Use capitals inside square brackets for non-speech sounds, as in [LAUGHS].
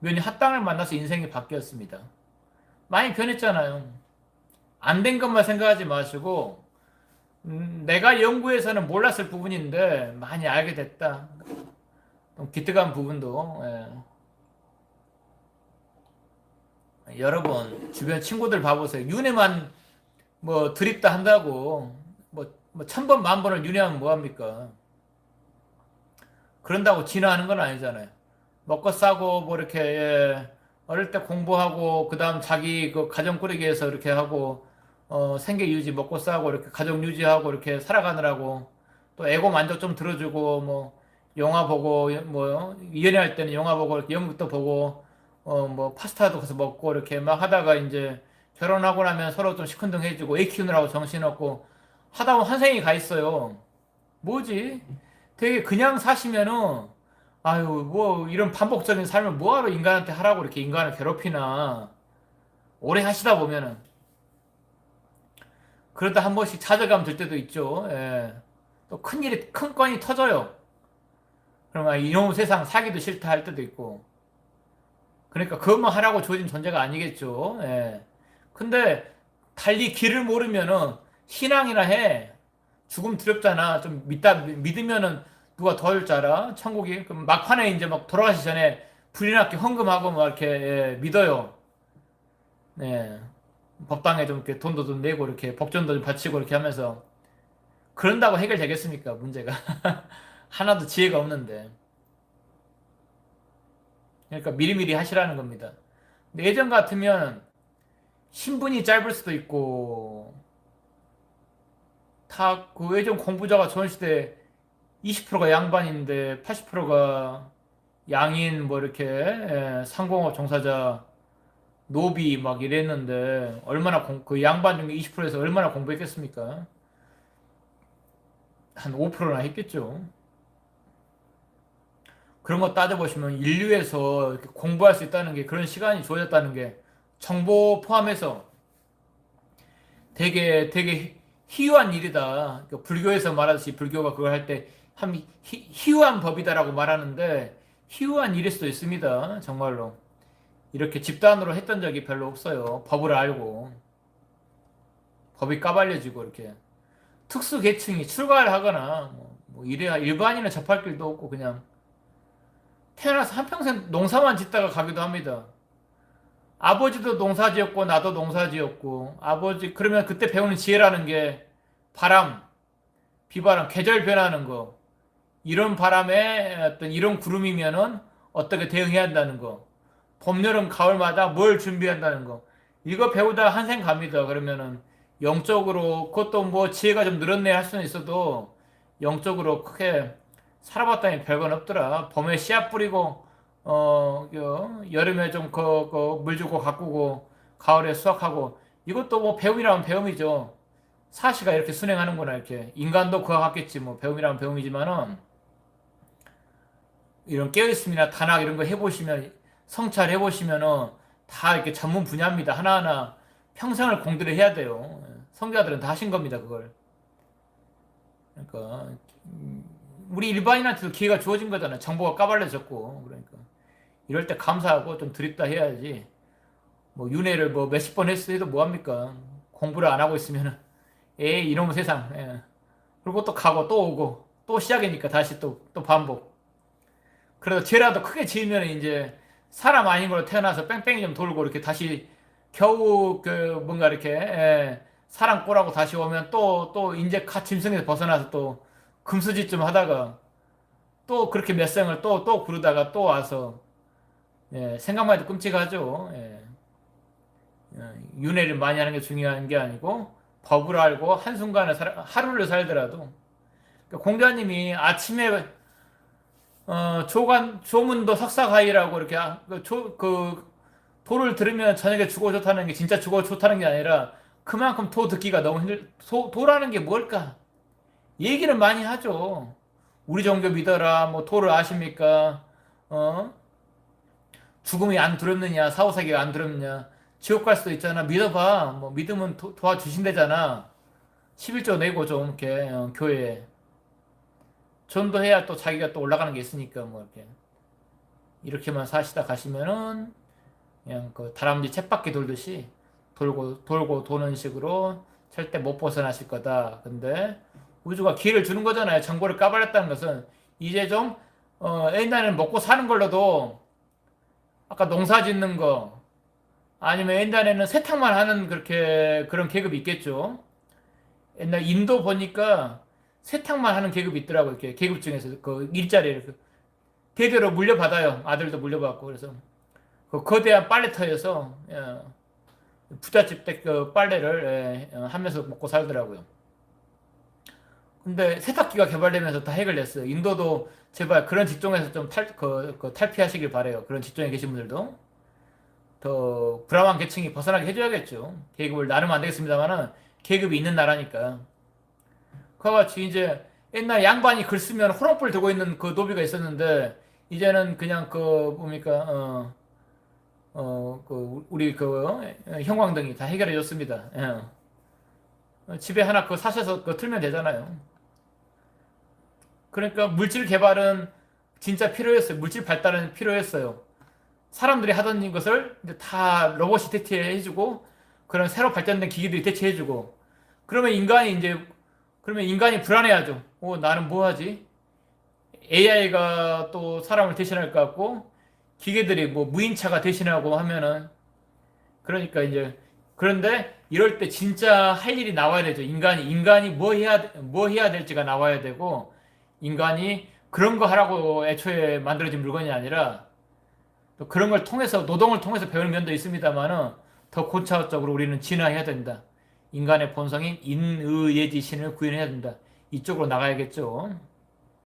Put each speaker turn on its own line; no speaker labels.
면이 핫땅을 만나서 인생이 바뀌었습니다. 많이 변했잖아요. 안 된 것만 생각하지 마시고 음, 내가 연구에서는 몰랐을 부분인데 많이 알게 됐다. 좀 기특한 부분도 예. 여러분 주변 친구들 봐보세요. 윤회만 뭐 드립다 한다고 뭐, 뭐 천번 만번을 윤회하면 뭐합니까? 그런다고 진화하는 건 아니잖아요. 먹고 싸고 뭐 이렇게 예, 어릴 때 공부하고 그다음 자기 그 가정 꾸리기 위해서 이렇게 하고 어, 생계 유지 먹고 싸고 이렇게 가정 유지하고 이렇게 살아가느라고 또 에고 만족 좀 들어주고 뭐 영화 보고 뭐 연애할 때는 영화 보고 이렇게 연극도 보고 어 뭐 파스타도 가서 먹고 이렇게 막 하다가 이제 결혼하고 나면 서로 좀 시큰둥해지고 애 키우느라고 정신없고 하다 보면 환생이 가 있어요. 뭐지? 되게 그냥 사시면은 아유 뭐 이런 반복적인 삶을 뭐하러 인간한테 하라고 이렇게 인간을 괴롭히나 오래 하시다 보면은 그러다 한 번씩 좌절감 들 때도 있죠. 예. 또 큰일이 큰 건이 터져요. 그러면 아, 이놈 세상 사기도 싫다 할 때도 있고. 그러니까 그것만 하라고 주어진 존재가 아니겠죠. 예. 근데 달리 길을 모르면은 신앙이나 해. 죽음 두렵잖아. 좀 믿다 믿으면은 누가 덜 자라 천국이 그럼 막판에 이제 막 돌아가시 전에 불이 났게 헌금하고 막 이렇게 예, 믿어요. 네. 법당에 좀 이렇게 돈도 좀 내고 이렇게 법전도 좀 바치고 이렇게 하면서 그런다고 해결되겠습니까 문제가 [LAUGHS] 하나도 지혜가 없는데 그러니까 미리미리 하시라는 겁니다. 근데 예전 같으면 신분이 짧을 수도 있고 다 그 예전 공부자가 조선 시대 20%가 양반인데 80%가 양인 뭐 이렇게 예, 상공업 종사자 노비 막 이랬는데 얼마나 공, 그 양반 중에 20%에서 얼마나 공부했겠습니까? 한 5%나 했겠죠. 그런 거 따져보시면 인류에서 공부할 수 있다는 게 그런 시간이 주어졌다는 게 정보 포함해서 되게 되게 희유한 일이다. 그러니까 불교에서 말하듯이 불교가 그걸 할 때 한 희유한 법이다라고 말하는데 희유한 일일 수도 있습니다. 정말로. 이렇게 집단으로 했던 적이 별로 없어요. 법을 알고. 법이 까발려지고 이렇게. 특수 계층이 출가를 하거나 뭐, 뭐 이래야 일반인은 접할 길도 없고 그냥 태어나서 한평생 농사만 짓다가 가기도 합니다. 아버지도 농사 지었고 나도 농사 지었고 아버지 그러면 그때 배우는 지혜라는 게 바람, 비바람, 계절 변하는 거 이런 바람에 어떤 이런 구름이면은 어떻게 대응해야 한다는 거 봄, 여름, 가을마다 뭘 준비한다는 거 이거 배우다 한생 갑니다. 그러면은 영적으로 그것도 뭐 지혜가 좀 늘었네 할 수는 있어도 영적으로 크게 살아봤다니 별건 없더라. 봄에 씨앗 뿌리고 어 여름에 좀그그물 주고 가꾸고 가을에 수확하고 이것도 뭐 배움이라면 배움이죠. 사시가 이렇게 순행하는구나 이렇게 인간도 그와 같겠지 뭐 배움이라면 배움이지만은 이런 깨어있음이나 단학 이런 거 해보시면 성찰 해보시면은 다 이렇게 전문 분야입니다. 하나하나 평생을 공들여 해야 돼요. 성자들은 다 하신 겁니다, 그걸. 그러니까 음, 우리 일반인한테도 기회가 주어진 거잖아요. 정보가 까발려졌고 그러니까 이럴 때 감사하고 좀 드립다 해야지. 뭐 윤회를 뭐 몇십 번 했어 해도 뭐 합니까? 공부를 안 하고 있으면은 에이 이놈의 세상. 예. 그리고 또 가고 또 오고 또 시작이니까 다시 또 또 반복. 그래도 죄라도 크게 지으면 이제 사람 아닌 걸로 태어나서 뺑뺑이 좀 돌고 이렇게 다시 겨우 그 뭔가 이렇게 예, 사람 꼬라고 다시 오면 또 또 이제 갓 짐승에서 벗어나서 또 금수짓 좀 하다가 또 그렇게 몇 생을 또 또 구르다가 또 와서 예, 생각만 해도 끔찍하죠. 예. 예, 윤회를 많이 하는 게 중요한 게 아니고 법을 알고 한순간에 살, 하루를 살더라도 그러니까 공자님이 아침에 어, 조간 조문도 석사가이라고 이렇게 아, 그, 조, 그 도를 들으면 저녁에 죽어 좋다는 게 진짜 죽어 좋다는 게 아니라 그만큼 도 듣기가 너무 힘들. 도, 도라는 게 뭘까? 얘기는 많이 하죠. 우리 종교 믿어라. 뭐 도를 아십니까? 어? 죽음이 안 두렵느냐? 사후세계가 안 두렵냐? 지옥 갈 수도 있잖아. 믿어봐. 뭐 믿으면 도, 도와주신대잖아. 11조 내고 좀 이렇게 어, 교회에. 전도해야 또 자기가 또 올라가는 게 있으니까 뭐 이렇게 이렇게만 사시다 가시면은 그냥 그 다람쥐 쳇바퀴 돌듯이 돌고 돌고 도는 식으로 절대 못 벗어나실 거다. 근데 우주가 기회를 주는 거잖아요. 정보를 까발렸다는 것은 이제 좀 어, 옛날에는 먹고 사는 걸로도 아까 농사 짓는 거 아니면 옛날에는 세탁만 하는 그렇게 그런 계급이 있겠죠. 옛날 인도 보니까 세탁만 하는 계급이 있더라고 이렇게 계급 중에서 그 일자리를 그 대대로 물려받아요. 아들도 물려받고 그래서 그 거대한 빨래터에서 예, 부잣집 때그 빨래를 예, 어, 하면서 먹고 살더라고요. 근데 세탁기가 개발되면서 다 해결됐어요. 인도도 제발 그런 직종에서 좀 탈, 그, 그 탈피하시길 바래요. 그런 직종에 계신 분들도 더 불안한 계층이 벗어나게 해줘야겠죠. 계급을 나누면 안 되겠습니다만은 계급이 있는 나라니까. 그와 같이 이제 옛날 양반이 글 쓰면 호롱불 들고 있는 그 노비가 있었는데 이제는 그냥 그 뭡니까 어, 어, 그 우리 그 형광등이 다 해결해 줬습니다. 예. 어, 집에 하나 그 사셔서 그 틀면 되잖아요. 그러니까 물질 개발은 진짜 필요했어요. 물질 발달은 필요했어요. 사람들이 하던 것을 이제 다 로봇이 대체해주고 그런 새로 발전된 기기들이 대체해주고 그러면 인간이 이제 그러면 인간이 불안해하죠. 어, 나는 뭐 하지? AI가 또 사람을 대신할 것 같고 기계들이 뭐 무인차가 대신하고 하면은 그러니까 이제 그런데 이럴 때 진짜 할 일이 나와야 되죠. 인간이 인간이 뭐 해야 뭐 해야 될지가 나와야 되고 인간이 그런 거 하라고 애초에 만들어진 물건이 아니라 또 그런 걸 통해서 노동을 통해서 배우는 면도 있습니다만은 더 고차원적으로 우리는 진화해야 된다. 인간의 본성인 인의예지신을 구현해야 된다. 이쪽으로 나가야겠죠.